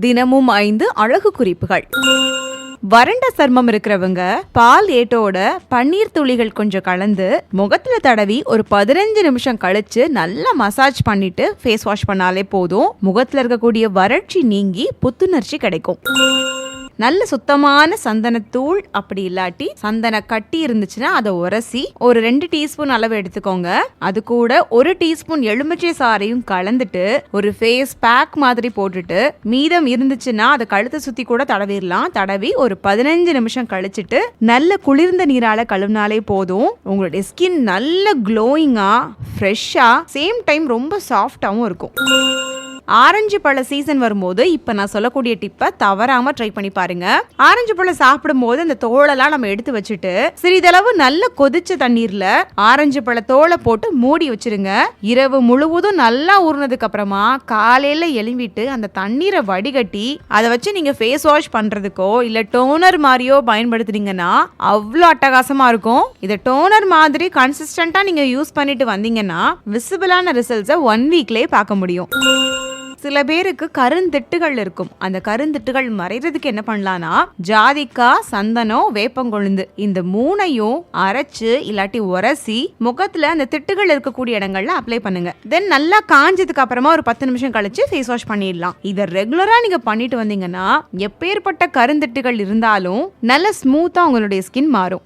தினமும் ஐந்து அழகு குறிப்புகள். வறண்ட சர்மம் இருக்கிறவங்க பால் ஏட்டோட பன்னீர் துளிகள் கொஞ்சம் கலந்து முகத்துல தடவி ஒரு பதினஞ்சு நிமிஷம் கழிச்சு நல்லா மசாஜ் பண்ணிட்டு ஃபேஸ் வாஷ் பண்ணாலே போதும். முகத்துல இருக்கக்கூடிய வறட்சி நீங்கி புத்துணர்ச்சி கிடைக்கும். நல்ல சுத்தமான சந்தனத்தூள் அப்படி இல்லாட்டி சந்தன கட்டி இருந்துச்சுன்னா அதை உரசி ஒரு ரெண்டு டீஸ்பூன் அளவு எடுத்துக்கோங்க. அது கூட ஒரு டீஸ்பூன் எலுமிச்சை சாறையும் கலந்துட்டு ஒரு ஃபேஸ் பேக் மாதிரி போட்டுட்டு மீதம் இருந்துச்சுன்னா அதை கழுத்தை சுத்தி கூட தடவிடலாம் தடவி ஒரு பதினஞ்சு நிமிஷம் கழிச்சிட்டு நல்ல குளிர்ந்த நீரால கழுவினாலே போதும். உங்களுடைய ஸ்கின் நல்ல க்ளோயிங்கா ஃப்ரெஷ்ஷா சேம் டைம் ரொம்ப சாஃப்டாகவும் இருக்கும். ஆரஞ்சு பழ சீசன் வரும்போது இப்போ நான் சொல்லக்கூடிய டிப்பை தவறாம ட்ரை பண்ணி பாருங்க. ஆரஞ்சு பழம் சாப்பிடும் போது அந்த தோலெல்லாம் நம்ம எடுத்து வச்சுட்டு சிறிதளவு நல்ல கொதிச்ச தண்ணீர்ல ஆரஞ்சு பழ தோலை போட்டு மூடி வச்சிருங்க. இரவு முழுவதும் நல்லா ஊறினதுக்கு அப்புறமா காலையில எழும்பிட்டு அந்த தண்ணீரை வடிகட்டி அதை வச்சு நீங்க ஃபேஸ் வாஷ் பண்றதுக்கோ இல்ல டோனர் மாதிரியோ பயன்படுத்துனீங்கன்னா அவ்வளோ அட்டகாசமா இருக்கும். இதை டோனர் மாதிரி கன்சிஸ்டண்ட்டாக நீங்க யூஸ் பண்ணிட்டு வந்தீங்கன்னா விசிபிளான ரிசல்ட்ஸை ஒன் வீக்லேயே பார்க்க முடியும். சில பேருக்கு கருந்திட்டுகள் இருக்கும். அந்த கருந்திட்டுகள் மறைறதுக்கு என்ன பண்ணலாம்னா ஜாதிக்காய் சந்தனம் வேப்பங்கொழுந்து இந்த மூணையும் அரைச்சு இல்லாட்டி உரசி முகத்துல அந்த திட்டுகள் இருக்கக்கூடிய இடங்கள்ல அப்ளை பண்ணுங்க. தென் நல்லா காஞ்சதுக்கு அப்புறமா ஒரு பத்து நிமிஷம் கழிச்சு ஃபேஸ் வாஷ் பண்ணிடலாம். இதை ரெகுலரா நீங்க பண்ணிட்டு வந்தீங்கன்னா எப்பேற்பட்ட கருந்திட்டுகள் இருந்தாலும் நல்ல ஸ்மூத்தா உங்களுடைய ஸ்கின் மாறும்.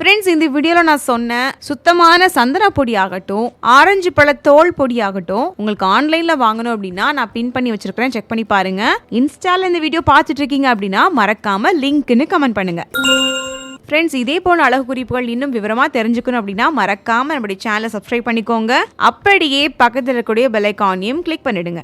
ஃப்ரெண்ட்ஸ் இந்த வீடியோவில் நான் சொன்னேன் சுத்தமான சந்தன பொடி ஆகட்டும் ஆரஞ்சு பழ தோல் பொடி ஆகட்டும் உங்களுக்கு ஆன்லைனில் வாங்கணும் அப்படின்னா நான் பின் பண்ணி வச்சிருக்கிறேன். செக் பண்ணி பாருங்க. இன்ஸ்டால இந்த வீடியோ பார்த்துட்டு இருக்கீங்க அப்படின்னா மறக்காம லிங்க்னு கமெண்ட் பண்ணுங்க. ஃப்ரெண்ட்ஸ் இதே போல அழகு குறிப்புகள் இன்னும் விவரமா தெரிஞ்சுக்கணும் அப்படின்னா மறக்காம நம்மளுடைய சேனலை சப்ஸ்கிரைப் பண்ணிக்கோங்க. அப்படியே பக்கத்தில் இருக்கக்கூடிய பெல் ஐக்கானையும் கிளிக் பண்ணிடுங்க.